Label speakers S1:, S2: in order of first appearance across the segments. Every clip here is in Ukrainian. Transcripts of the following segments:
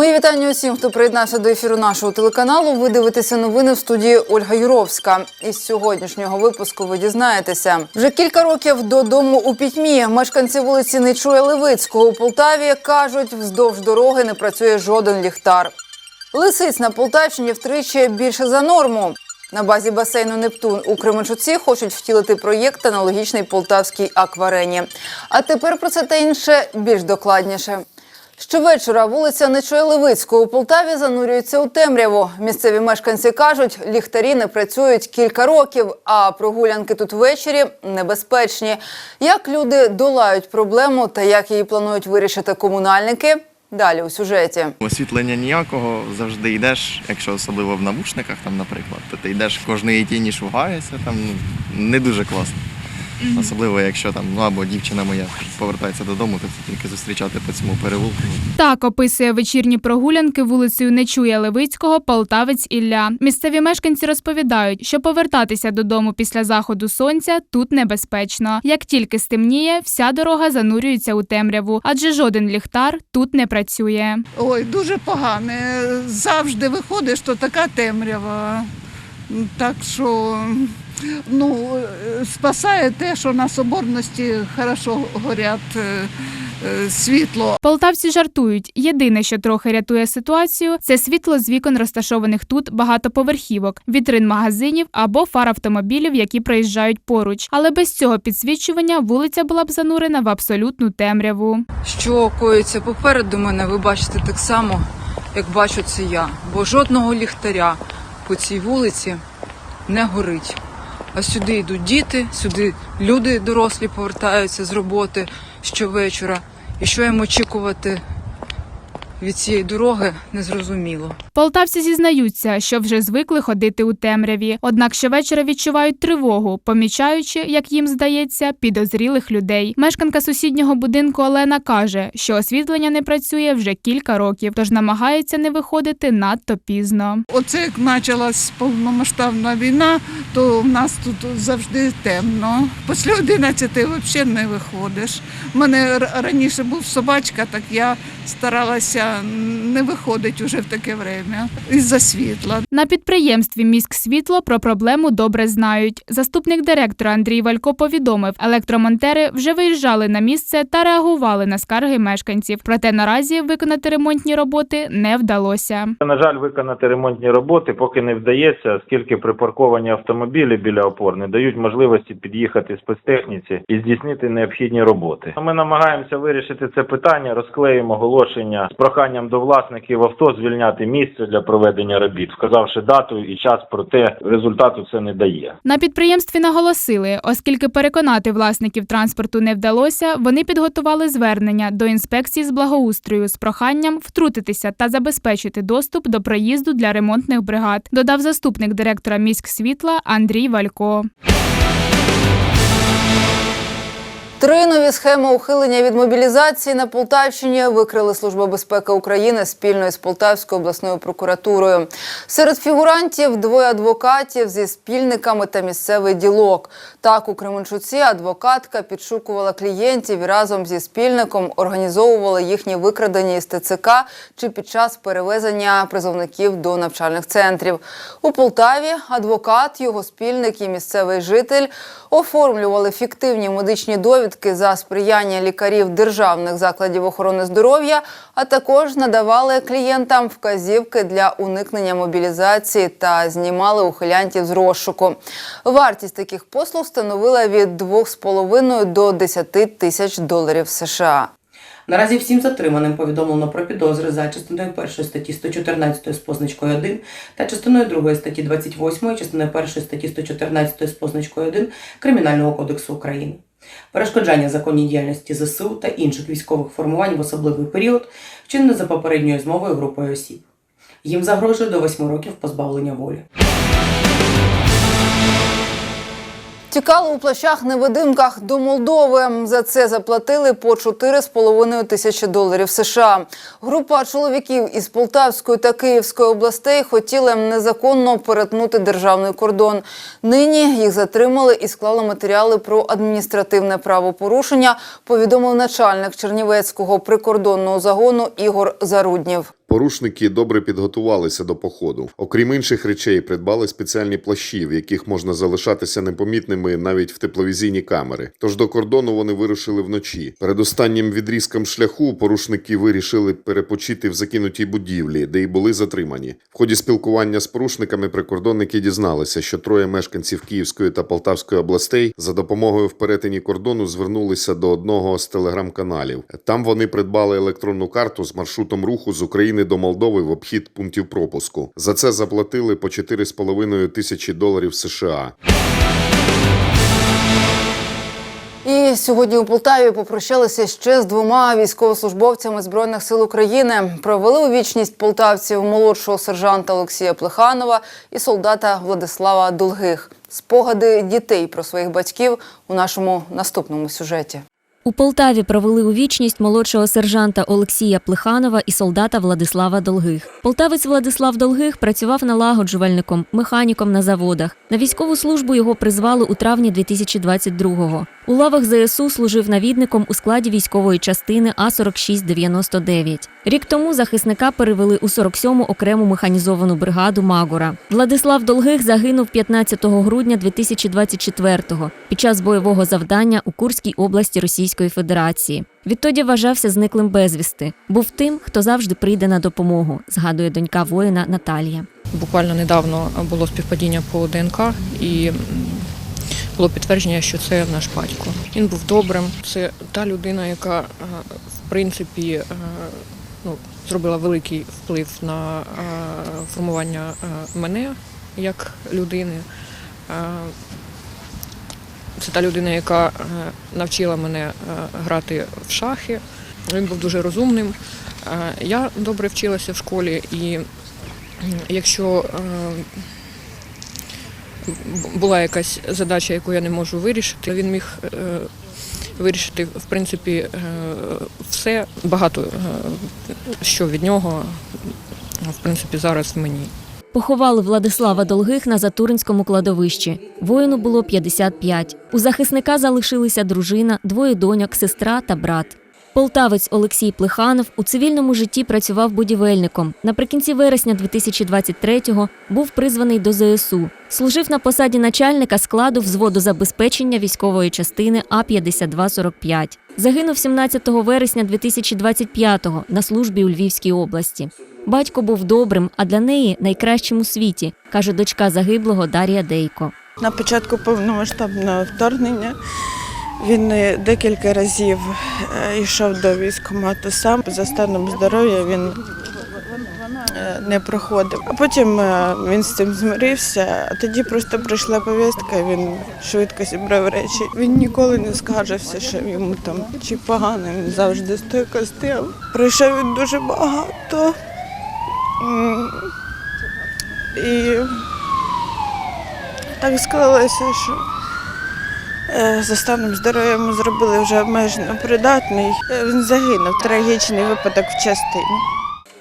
S1: Мої вітання усім, хто приєднався до ефіру нашого телеканалу. Ви дивитеся новини в студії Ольга Юровська. Із сьогоднішнього випуску ви дізнаєтеся. Вже кілька років додому у пітьмі. Мешканці вулиці Нечуя Левицького у Полтаві кажуть, вздовж дороги не працює жоден ліхтар. Лисиць на Полтавщині втричі більше за норму. На базі басейну Нептун у Кременчуці хочуть втілити проєкт аналогічний полтавській акварені. А тепер про це та інше більш докладніше. Щовечора вулиця Нечуя Левицького у Полтаві занурюється у темряву. Місцеві мешканці кажуть, ліхтарі не працюють кілька років, а прогулянки тут ввечері небезпечні. Як люди долають проблему та як її планують вирішити комунальники? Далі у сюжеті.
S2: Освітлення ніякого, завжди йдеш, якщо особливо в навушниках, там, наприклад, то ти йдеш кожної тіні шугаєшся, там ну, не дуже класно. Особливо, якщо там, ну або дівчина моя повертається додому, то це тільки зустрічати по цьому переулку.
S3: Так описує вечірні прогулянки вулицею Нечуя Левицького полтавець Ілля. Місцеві мешканці розповідають, що повертатися додому після заходу сонця тут небезпечно. Як тільки стемніє, вся дорога занурюється у темряву, адже жоден ліхтар тут не працює.
S4: Ой, дуже погане. Завжди виходиш, то така темрява. Так що ну, е, спасає те, що на соборності хорошо горять е, е, світло.
S3: Полтавці жартують. Єдине, що трохи рятує ситуацію, це світло з вікон розташованих тут багатоповерхівок, вітрин магазинів або фар автомобілів, які проїжджають поруч. Але без цього підсвічування вулиця була б занурена в абсолютну темряву.
S1: Що коїться попереду мене, ви бачите так само, як бачу це я. Бо жодного ліхтаря по цій вулиці не горить. А сюди йдуть діти, сюди люди дорослі повертаються з роботи щовечора. І що їм очікувати від цієї дороги, незрозуміло.
S3: Полтавці зізнаються, що вже звикли ходити у темряві, однак щовечора відчувають тривогу, помічаючи, як їм здається, підозрілих людей. Мешканка сусіднього будинку Олена каже, що освітлення не працює вже кілька років, тож намагається не виходити надто пізно.
S4: Оце як почалась повномасштабна війна, то в нас тут завжди темно. Після 11 взагалі не виходиш. У мене раніше був собачка, так я старалася не виходити вже в таке время із-за світла.
S3: На підприємстві «Міськсвітло» про проблему добре знають. Заступник директора Андрій Валько повідомив, електромонтери вже виїжджали на місце та реагували на скарги мешканців. Проте наразі виконати ремонтні роботи не вдалося.
S5: На жаль, виконати ремонтні роботи поки не вдається, оскільки припарковані автомобілі біля опор не дають можливості під'їхати спецтехніці і здійснити необхідні роботи. Ми намагаємося вирішити це питання, розклеїмо оголошення з проханням до власників авто звільняти місце для проведення робіт, вказавши дату і час, проте результату це не дає.
S3: На підприємстві наголосили, оскільки переконати власників транспорту не вдалося, вони підготували звернення до інспекції з благоустрою з проханням втрутитися та забезпечити доступ до проїзду для ремонтних бригад, додав заступник директора міськсвітла Андрій Валько.
S1: Три нові схеми ухилення від мобілізації на Полтавщині викрили Служба безпеки України спільно із Полтавською обласною прокуратурою. Серед фігурантів двоє адвокатів зі спільниками та місцевий ділок. Так у Кременчуці адвокатка підшукувала клієнтів і разом зі спільником організовували їхні викрадення із ТЦК чи під час перевезення призовників до навчальних центрів. У Полтаві адвокат, його спільник і місцевий житель оформлювали фіктивні медичні довідки за сприяння лікарів державних закладів охорони здоров'я, а також надавали клієнтам вказівки для уникнення мобілізації та знімали ухилянтів з розшуку. Вартість таких послуг становила від 2,5 до 10 тисяч доларів США.
S6: Наразі всім затриманим повідомлено про підозри за частиною 1 статті 114 з позначкою 1 та частиною 2 статті 28, частиною 1 статті 114 з позначкою 1 Кримінального кодексу України. Перешкоджання законній діяльності ЗСУ та інших військових формувань в особливий період вчинено за попередньою змовою групою осіб. Їм загрожує до 8 років позбавлення волі.
S1: Тікали у плащах-невидимках до Молдови. За це заплатили по 4,5 тисячі доларів США. Група чоловіків із Полтавської та Київської областей хотіли незаконно перетнути державний кордон. Нині їх затримали і склали матеріали про адміністративне правопорушення. Повідомив начальник Чернівецького прикордонного загону Ігор Заруднів.
S7: Порушники добре підготувалися до походу. Окрім інших речей, придбали спеціальні плащі, в яких можна залишатися непомітними навіть в тепловізійні камери. Тож до кордону вони вирушили вночі. Перед останнім відрізком шляху порушники вирішили перепочити в закинутій будівлі, де й були затримані. В ході спілкування з порушниками прикордонники дізналися, що троє мешканців Київської та Полтавської областей за допомогою в перетині кордону звернулися до одного з телеграм-каналів. Там вони придбали електронну карту з маршрутом руху з України до Молдови в обхід пунктів пропуску. За це заплатили по 4,5 тисячі доларів США.
S1: І сьогодні у Полтаві попрощалися ще з двома військовослужбовцями збройних сил України. Провели у вічність полтавців молодшого сержанта Олексія Плеханова і солдата Владислава Долгих. Спогади дітей про своїх батьків у нашому наступному сюжеті.
S8: У Полтаві провели у вічність молодшого сержанта Олексія Плеханова і солдата Владислава Долгих. Полтавець Владислав Долгих працював налагоджувальником, механіком на заводах. На військову службу його призвали у травні 2022-го. У лавах ЗСУ служив навідником у складі військової частини А-4699. Рік тому захисника перевели у 47-му окрему механізовану бригаду Магора. Владислав Долгих загинув 15 грудня 2024-го під час бойового завдання у Курській області Російської Федерації. Відтоді вважався зниклим безвісти. Був тим, хто завжди прийде на допомогу, згадує донька воїна Наталія.
S9: Буквально недавно було співпадіння по ДНК і було підтвердження, що це наш батько. Він був добрим. Це та людина, яка е, в принципі е, ну, зробила великий вплив на е, формування е, мене як людини. Е, Це та людина, яка навчила мене грати в шахи. Він був дуже розумним. Я добре вчилася в школі і якщо була якась задача, яку я не можу вирішити, він міг вирішити в принципі е, все. Багато е, що від нього в принципі зараз мені.
S8: Поховали Владислава Долгих на Затуринському кладовищі. Воїну було 55. У захисника залишилися дружина, двоє доньок, сестра та брат. Полтавець Олексій Плеханов у цивільному житті працював будівельником. Наприкінці вересня 2023-го був призваний до ЗСУ. Служив на посаді начальника складу взводу забезпечення військової частини А-5245. Загинув 17 вересня 2025-го на службі у Львівській області. Батько був добрим, а для неї найкращим у світі, каже дочка загиблого Дар'я Дейко.
S10: На початку повномасштабного вторгнення він е, декілька разів е, йшов до військкомату сам. За станом здоров'я він е, не проходив. А потім він з цим змирився, а тоді просто прийшла повістка, він швидко зібрав речі. Він ніколи не скаржився, що йому там чи погано, він завжди стойко стояв. Пройшов він дуже багато. І так склалося, що за станом здоров'я ми зробили вже обмежено придатний. Е, Він загинув. Трагічний випадок в частині.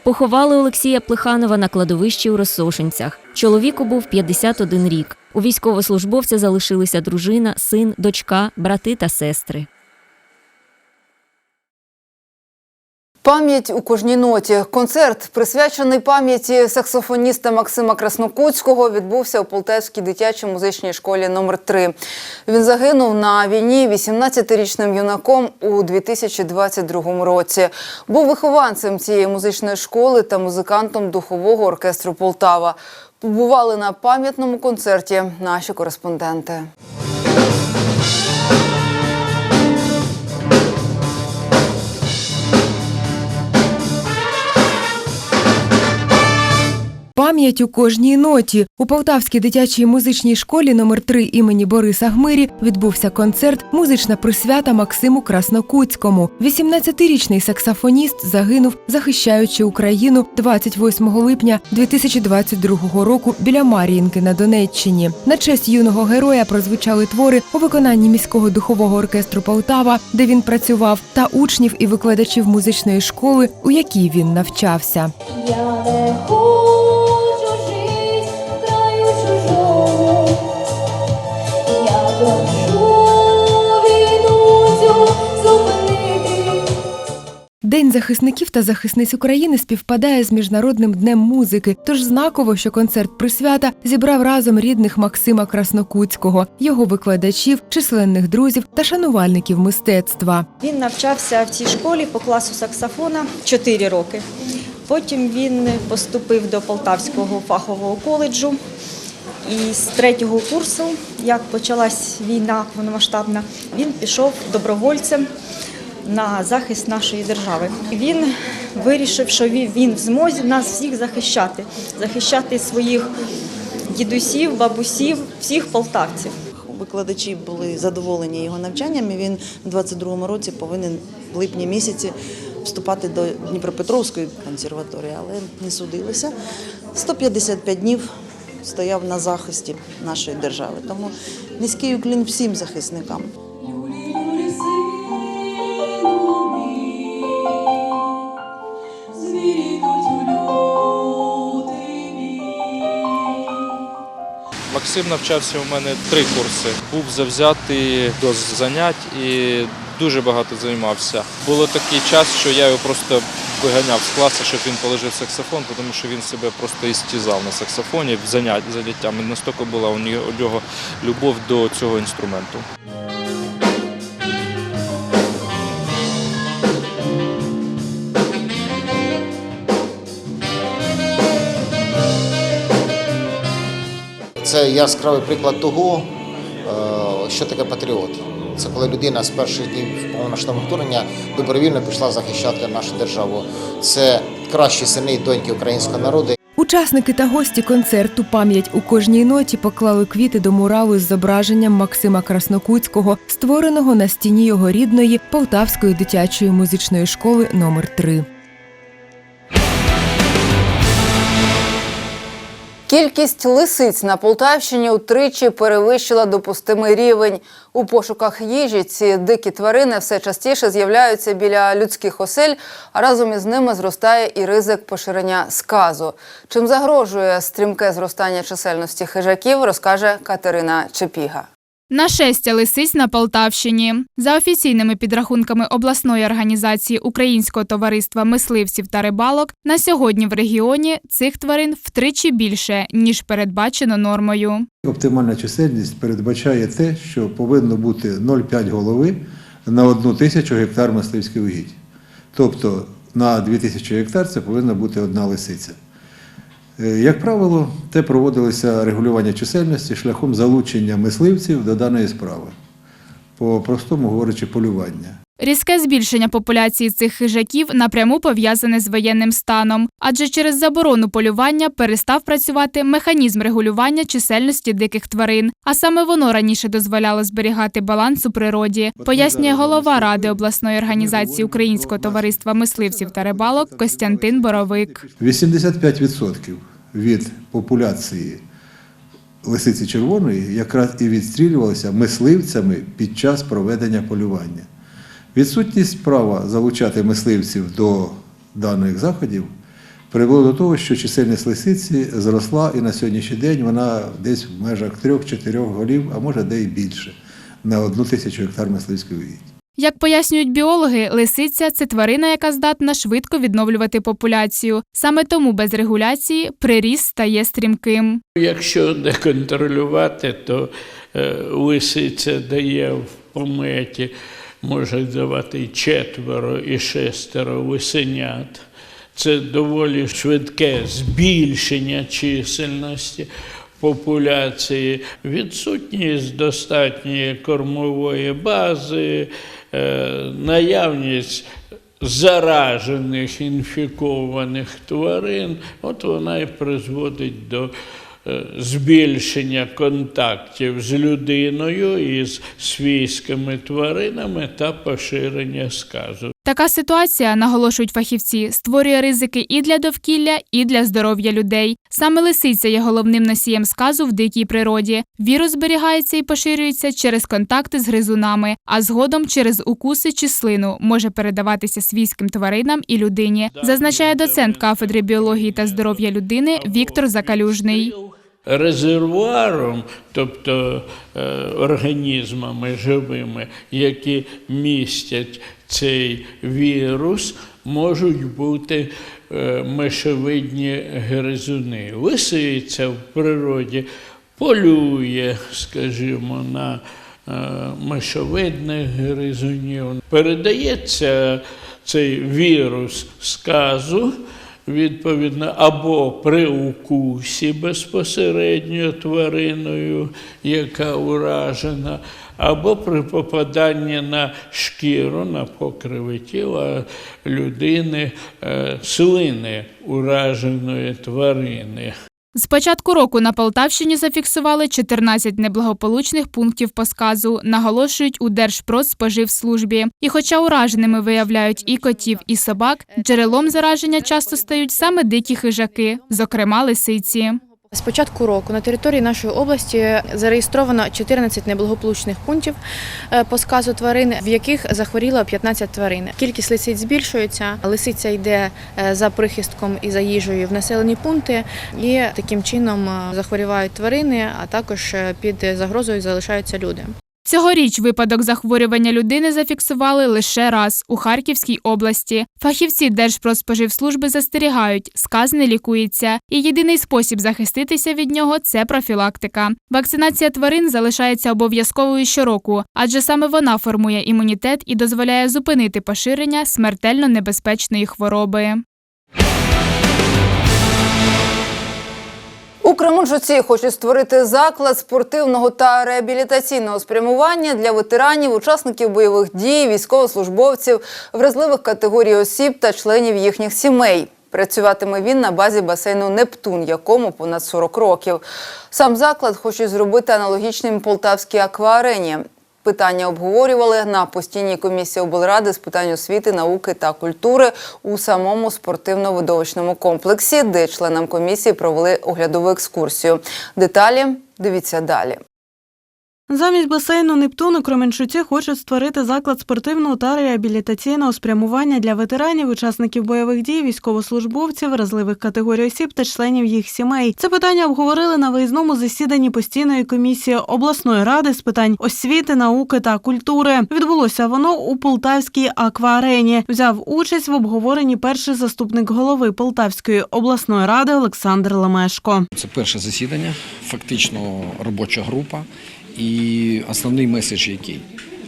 S8: Поховали Олексія Плеханова на кладовищі у Росошинцях. Чоловіку був 51 рік. У військовослужбовця залишилися дружина, син, дочка, брати та сестри.
S1: Пам'ять у кожній ноті. Концерт, присвячений пам'яті саксофоніста Максима Краснокутського, відбувся у Полтавській дитячій музичній школі номер 3 Він загинув на війні 18-річним юнаком у 2022 році. Був вихованцем цієї музичної школи та музикантом духового оркестру Полтава. Побували на пам'ятному концерті наші кореспонденти.
S11: Пам'ять у кожній ноті у Полтавській дитячій музичній школі номер 3 імені Бориса Гмирі відбувся концерт Музична присвята Максиму Краснокутському. 18-річний саксофоніст загинув, захищаючи Україну 28 липня 2022 року біля Мар'їнки на Донеччині. На честь юного героя прозвучали твори у виконанні міського духового оркестру Полтава, де він працював, та учнів і викладачів музичної школи, у якій він навчався.
S12: Я не
S11: День захисників та захисниць України співпадає з Міжнародним днем музики, тож знаково, що концерт присвята зібрав разом рідних Максима Краснокутського, його викладачів, численних друзів та шанувальників мистецтва.
S13: Він навчався в цій школі по класу саксофона 4 роки. Потім він поступив до Полтавського фахового коледжу. І з третього курсу, як почалась війна повномасштабна, він пішов добровольцем на захист нашої держави. Він вирішив, що він в змозі нас всіх захищати, захищати своїх дідусів, бабусів, всіх полтавців.
S14: Викладачі були задоволені його навчанням. і Він у 22-му році повинен в липні місяці вступати до Дніпропетровської консерваторії, але не судилися. 155 днів стояв на захисті нашої держави. Тому низький уклін всім захисникам.
S15: Максим навчався у мене три курси. Був завзятий до занять і дуже багато займався. Було такий час, що я його просто виганяв з класу, щоб він положив саксофон, тому що він себе просто істізав на саксофоні заняттями. Настільки була у нього- любов до цього інструменту.
S16: Це яскравий приклад того, е, що таке патріот. Це коли людина з перших днів повномасштабного вторгнення добровільно пішла захищати нашу державу. Це кращі сини і доньки українського народу.
S11: Учасники та гості концерту пам'ять у кожній ноті поклали квіти до муралу з зображенням Максима Краснокутського, створеного на стіні його рідної Полтавської дитячої музичної школи номер 3
S1: Кількість лисиць на Полтавщині утричі перевищила допустимий рівень. У пошуках їжі ці дикі тварини все частіше з'являються біля людських осель, а разом із ними зростає і ризик поширення сказу. Чим загрожує стрімке зростання чисельності хижаків, розкаже Катерина Чепіга.
S3: Нашестя лисиць на Полтавщині. За офіційними підрахунками обласної організації Українського товариства мисливців та рибалок, на сьогодні в регіоні цих тварин втричі більше, ніж передбачено нормою.
S17: Оптимальна чисельність передбачає те, що повинно бути 0,5 голови на одну тисячу гектар мисливських угідь. Тобто на 2000 гектар це повинна бути одна лисиця. Е, Як правило, те проводилося регулювання чисельності шляхом залучення мисливців до даної справи, по-простому говорячи, полювання.
S3: Різке збільшення популяції цих хижаків напряму пов'язане з воєнним станом, адже через заборону полювання перестав працювати механізм регулювання чисельності диких тварин, а саме воно раніше дозволяло зберігати баланс у природі, пояснює голова ради обласної організації Українського товариства мисливців та рибалок Костянтин Боровик.
S17: 85% від популяції лисиці червоної якраз і відстрілювалися мисливцями під час проведення полювання. Відсутність права залучати мисливців до даних заходів привело до того, що чисельність лисиці зросла і на сьогоднішній день вона десь в межах 3-4 голів, а може де й більше, на одну тисячу гектар мисливської угідь.
S3: Як пояснюють біологи, лисиця це тварина, яка здатна швидко відновлювати популяцію. Саме тому без регуляції приріст стає стрімким.
S18: Якщо не контролювати, то е, лисиця дає в пометі, може давати четверо, і шестеро лисенят. Це доволі швидке збільшення чисельності популяції, відсутність достатньої кормової бази, е, наявність заражених інфікованих тварин, от вона і призводить до збільшення контактів з людиною і з свійськими тваринами та поширення сказу.
S3: Така ситуація, наголошують фахівці, створює ризики і для довкілля, і для здоров'я людей. Саме лисиця є головним носієм сказу в дикій природі. Вірус зберігається і поширюється через контакти з гризунами, а згодом через укуси чи слину може передаватися свійським тваринам і людині, зазначає доцент кафедри біології та здоров'я людини Віктор Закалюжний.
S18: Резервуаром, тобто е, організмами живими, які містять цей вірус, можуть бути е, мишевидні гризуни. Лисиця в природі полює, скажімо, на е, мишовидних гризунів. Передається цей вірус сказу, відповідно, або при укусі безпосередньо твариною, яка уражена, або при попаданні на шкіру, на покриви тіла людини, е, слини ураженої тварини.
S3: З початку року на Полтавщині зафіксували 14 неблагополучних пунктів по сказу, наголошують у Держпродспоживслужбі. І хоча ураженими виявляють і котів, і собак, джерелом зараження часто стають саме дикі хижаки, зокрема лисиці.
S19: З початку року на території нашої області зареєстровано 14 неблагополучних пунктів е, по сказу тварин, в яких захворіло 15 тварин. Кількість лисиць збільшується. Лисиця йде е, за прихистком і за їжею в населені пункти, і таким чином е, захворівають тварини, а також під загрозою залишаються люди.
S3: Цьогоріч випадок захворювання людини зафіксували лише раз у Харківській області. Фахівці Держпродспоживслужби застерігають, сказ не лікується, і єдиний спосіб захиститися від нього це профілактика. Вакцинація тварин залишається обов'язковою щороку, адже саме вона формує імунітет і дозволяє зупинити поширення смертельно небезпечної хвороби.
S1: Кременчуці хочуть створити заклад спортивного та реабілітаційного спрямування для ветеранів, учасників бойових дій, військовослужбовців, вразливих категорій осіб та членів їхніх сімей. Працюватиме він на базі басейну Нептун, якому понад 40 років. Сам заклад хочуть зробити аналогічним Полтавській акваарені. Питання обговорювали на постійній комісії облради з питань освіти, науки та культури у самому спортивно-видовищному комплексі, де членам комісії провели оглядову екскурсію. Деталі дивіться далі.
S20: Замість басейну Нептун у Кременчуці хочуть створити заклад спортивного та реабілітаційного спрямування для ветеранів, учасників бойових дій, військовослужбовців, вразливих категорій осіб та членів їх сімей. Це питання обговорили на виїзному засіданні постійної комісії обласної ради з питань освіти, науки та культури. Відбулося воно у Полтавській акваарені. Взяв участь в обговоренні перший заступник голови Полтавської обласної ради Олександр Лемешко.
S21: Це перше засідання, фактично робоча група. І основний меседж який?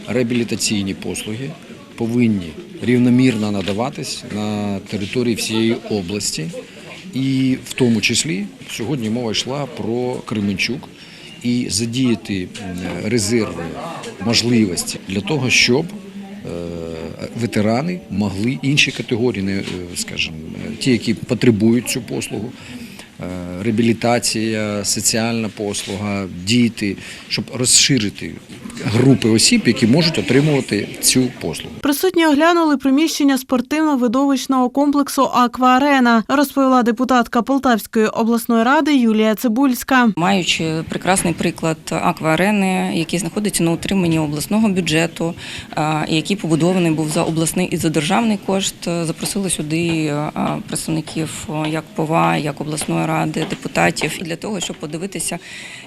S21: Реабілітаційні послуги повинні рівномірно надаватись на території всієї області. І в тому числі сьогодні мова йшла про Кременчук і задіяти резерви можливості для того, щоб е, ветерани могли інші категорії, е, скажімо, ті, які потребують цю послугу, реабілітація, соціальна послуга, діти, щоб розширити групи осіб, які можуть отримувати цю послугу.
S20: Присутні оглянули приміщення спортивно-видовищного комплексу Акваарена, розповіла депутатка Полтавської обласної ради Юлія Цибульська.
S22: Маючи прекрасний приклад акваарени, який знаходиться на утриманні обласного бюджету, який побудований був за обласний і за державний кошт, запросили сюди представників як ПОВА, як обласної ради, депутатів для того, щоб подивитися,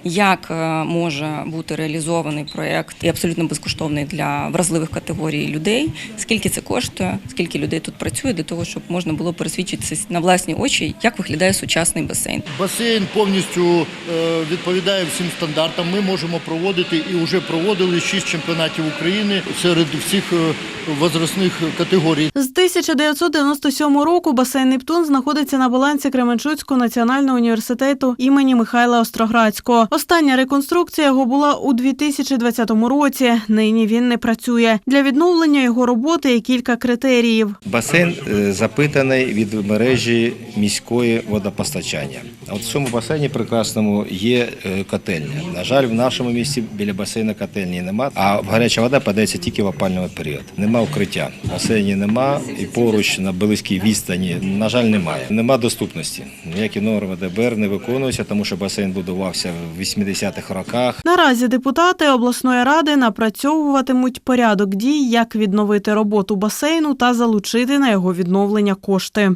S22: як може бути реалізований проєкт і абсолютно безкоштовний для вразливих категорій людей. Скільки це коштує, скільки людей тут працює для того, щоб можна було пересвідчитися на власні очі, як виглядає сучасний басейн.
S23: Басейн повністю е, відповідає всім стандартам. Ми можемо проводити і вже проводили шість чемпіонатів України серед всіх е, возрастних категорій.
S20: З 1997 року басейн Нептун знаходиться на балансі Кременчуцького національного університету імені Михайла Остроградського. Остання реконструкція його була у 2020 році. Нині він не працює. Для відновлення його роботи є кілька критеріїв.
S24: Басейн е, запитаний від мережі міської водопостачання. А От в цьому басейні прекрасному є е, котельня. На жаль, в нашому місті біля басейну котельні нема, а гаряча вода подається тільки в опальний період. Нема укриття. Басейні нема і поруч на близькій відстані, на жаль, немає. Нема доступності. Ніякі норми ДБР не виконуються, тому що басейн будувався в 80-х роках.
S20: Наразі депутати обласної ради напрацьовуватимуть порядок дій, як відновити роботу басейну та залучити на його відновлення кошти.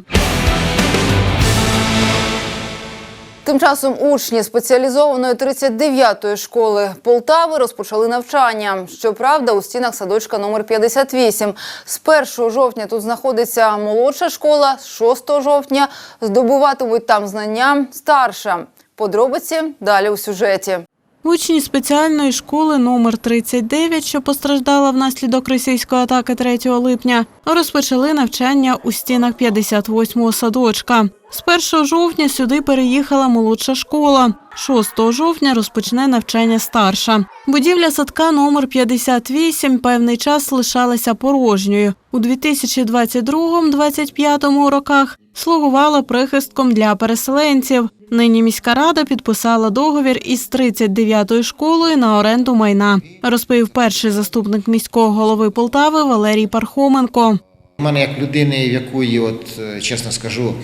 S1: Тим часом учні спеціалізованої 39-ї школи Полтави розпочали навчання. Щоправда, у стінах садочка номер 58. З 1 жовтня тут знаходиться молодша школа, з 6 жовтня здобуватимуть там знання старша. Подробиці далі у сюжеті.
S20: Учні спеціальної школи номер 39, що постраждала внаслідок російської атаки 3 липня, розпочали навчання у стінах 58-го садочка. З 1 жовтня сюди переїхала молодша школа. 6 жовтня розпочне навчання старша. Будівля садка номер 58 певний час лишалася порожньою. У 2022-2025 роках слугувала прихистком для переселенців. Нині міська рада підписала договір із 39-ю школою на оренду майна, розповів перший заступник міського голови Полтави Валерій Пархоменко.
S16: У мене як людини, якої, от е, чесно скажу,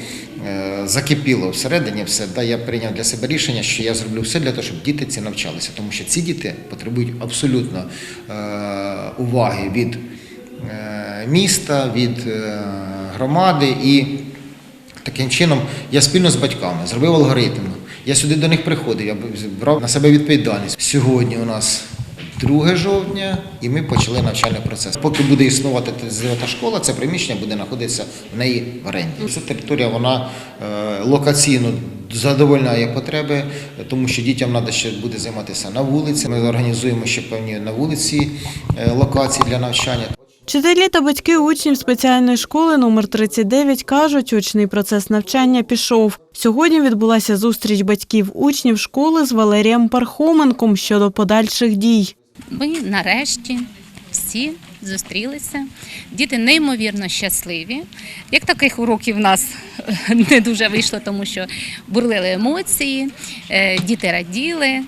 S16: закипіло всередині все, да, я прийняв для себе рішення, що я зроблю все для того, щоб діти ці навчалися, тому що ці діти потребують абсолютно е, уваги від е, міста, від е, громади і таким чином я спільно з батьками зробив алгоритм. Я сюди до них приходив, я брав на себе відповідальність. Сьогодні у нас 2 жовтня, і ми почали навчальний процес. Поки буде існувати та школа, це приміщення буде знаходитися в неї в оренді. Ця територія вона е, локаційно задовольняє потреби, тому що дітям треба ще буде займатися на вулиці. Ми організуємо ще певні на вулиці е, локації для навчання.
S20: Вчителі та батьки учнів спеціальної школи номер 39 кажуть, очний процес навчання пішов. Сьогодні відбулася зустріч батьків учнів школи з Валерієм Пархоменком щодо подальших дій.
S25: Ми нарешті всі зустрілися. Діти неймовірно щасливі. Як таких уроків в нас не дуже вийшло, тому що бурлили емоції, е, діти раділи, е,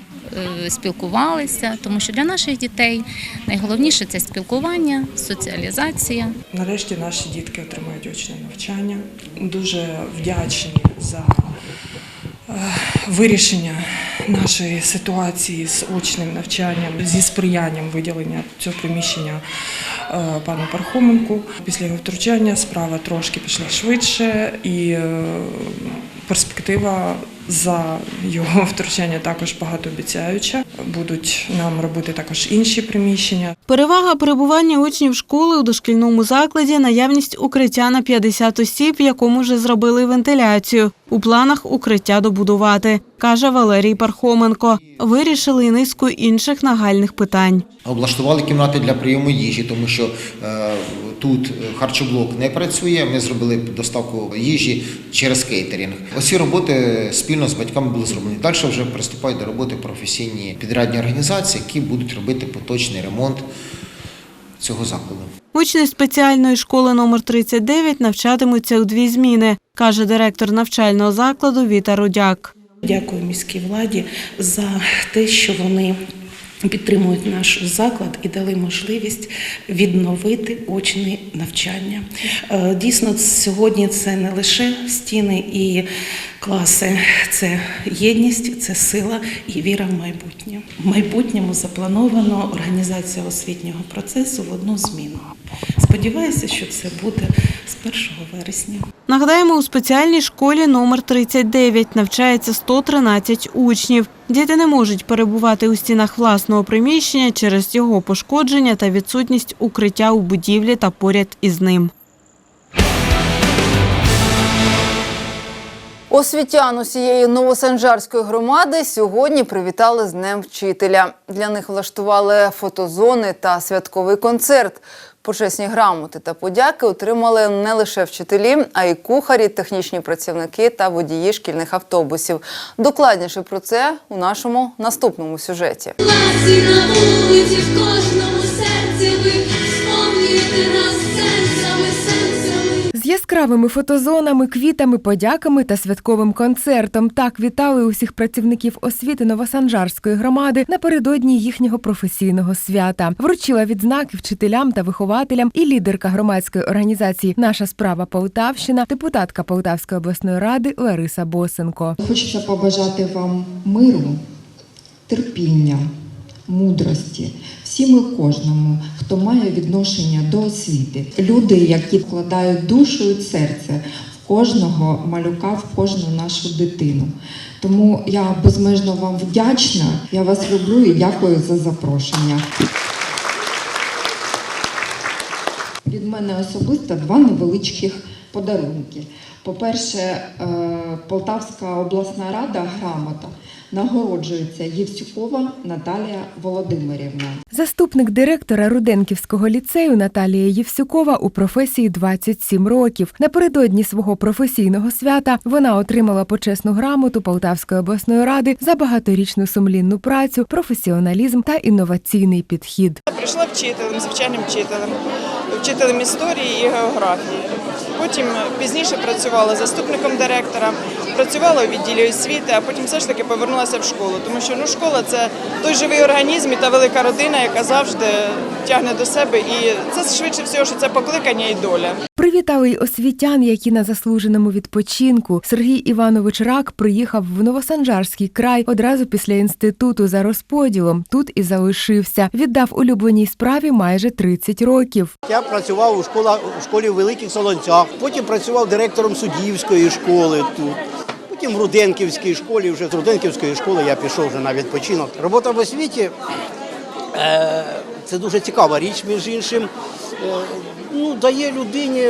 S25: спілкувалися, тому що для наших дітей найголовніше це спілкування, соціалізація.
S26: Нарешті наші дітки отримують очне навчання. Дуже вдячні за вирішення нашої ситуації з очним навчанням, зі сприянням виділення цього приміщення е, пану Пархоменку. Після його втручання справа трошки пішла швидше і е, перспектива за його втручання також багатообіцяюча. Будуть нам робити також інші приміщення.
S20: Перевага перебування учнів школи у дошкільному закладі наявність укриття на 50 осіб, в якому вже зробили вентиляцію. У планах укриття добудувати, каже Валерій Пархоменко. Вирішили й низку інших нагальних питань.
S16: Облаштували кімнати для прийому їжі, тому що е, тут харчоблок не працює. Ми зробили доставку їжі через кейтерінг. Усі роботи спільно з батьками були зроблені. Далі вже приступають до роботи професійні підрядні організації, які будуть робити поточний ремонт цього закладу.
S20: Учні спеціальної школи номер 39 навчатимуться у дві зміни, каже директор навчального закладу Віта Рудяк.
S26: Дякую міській владі за те, що вони підтримують наш заклад і дали можливість відновити очне навчання. Е, Дійсно, сьогодні це не лише стіни і класи, це єдність, це сила і віра в майбутнє. В майбутньому заплановано організація освітнього процесу в одну зміну. Сподіваюся, що це буде з 1 вересня.
S20: Нагадаємо, у спеціальній школі номер 39 навчається 113 учнів. Діти не можуть перебувати у стінах власного приміщення через його пошкодження та відсутність укриття у будівлі та поряд із ним.
S1: Освітян усієї Новосанжарської громади сьогодні привітали з Днем вчителя. Для них влаштували фотозони та святковий концерт. Почесні грамоти та подяки отримали не лише вчителі, а й кухарі, технічні працівники та водії шкільних автобусів. Докладніше про це у нашому наступному сюжеті.
S12: Ласі на вулиці в кожному серці ви сповнюєте нас
S11: яскравими фотозонами, квітами, подяками та святковим концертом так вітали усіх працівників освіти Новосанжарської громади напередодні їхнього професійного свята. Вручила відзнаки вчителям та вихователям і лідерка громадської організації Наша справа Полтавщина, депутатка Полтавської обласної ради Лариса Босенко.
S27: Хочеться побажати вам миру, терпіння, мудрості, всім і кожному, хто має відношення до освіти. Люди, які вкладають душу і серце в кожного малюка, в кожну нашу дитину. Тому я безмежно вам вдячна. Я вас люблю і дякую за запрошення. Від мене особисто два невеличких подарунки. По-перше, е, Полтавська обласна рада грамота нагороджується Євсюкова Наталія Володимирівна.
S11: Заступник директора Руденківського ліцею Наталія Євсюкова у професії 27 років. Напередодні свого професійного свята вона отримала почесну грамоту Полтавської обласної ради за багаторічну сумлінну працю, професіоналізм та інноваційний підхід.
S28: Прийшла вчителем, звичайним вчителем, вчителем історії і географії. Потім пізніше працювала заступником директора, працювала у відділі освіти, а потім все ж таки повернулася в школу. Тому що ну, школа це той живий організм і та велика родина, яка завжди тягне до себе. І це швидше всього, що це покликання і доля.
S11: Привітали й освітян, які на заслуженому відпочинку. Сергій Іванович Рак приїхав в Новосанжарський край одразу після інституту за розподілом. Тут і залишився. Віддав улюбленій справі майже 30 років.
S29: Я працював у школах у школі в Великих Солонцях, потім працював директором суддівської школи тут. Потім в Руденківській школі, вже з Руденківської школи я пішов вже на відпочинок. Робота в освіті е, це дуже цікава річ, між іншим. Ну, дає людині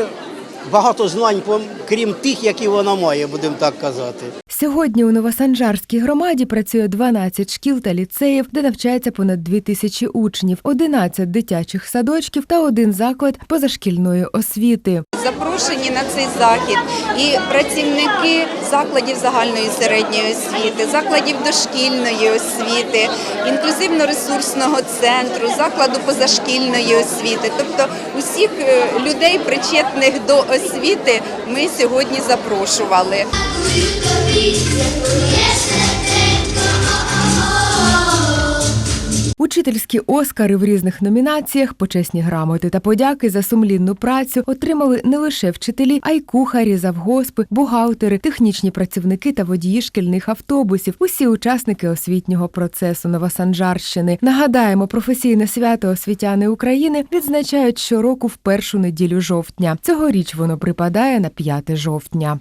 S29: багато знань, крім тих, які вона має, будемо так казати.
S11: Сьогодні у Новосанжарській громаді працює 12 шкіл та ліцеїв, де навчається понад 2 тисячі учнів, 11 дитячих садочків та один заклад позашкільної освіти.
S30: Запрошені на цей захід і працівники закладів загальної середньої освіти, закладів дошкільної освіти, інклюзивно-ресурсного центру, закладу позашкільної освіти. Тобто усіх е, людей, причетних до освіти, ми сьогодні запрошували.
S11: Учительські оскари в різних номінаціях, почесні грамоти та подяки за сумлінну працю отримали не лише вчителі, а й кухарі, завгоспи, бухгалтери, технічні працівники та водії шкільних автобусів. Усі учасники освітнього процесу Новосанжарщини. Нагадаємо, професійне свято освітяни України відзначають щороку в першу неділю жовтня. Цьогоріч воно припадає на 5 жовтня.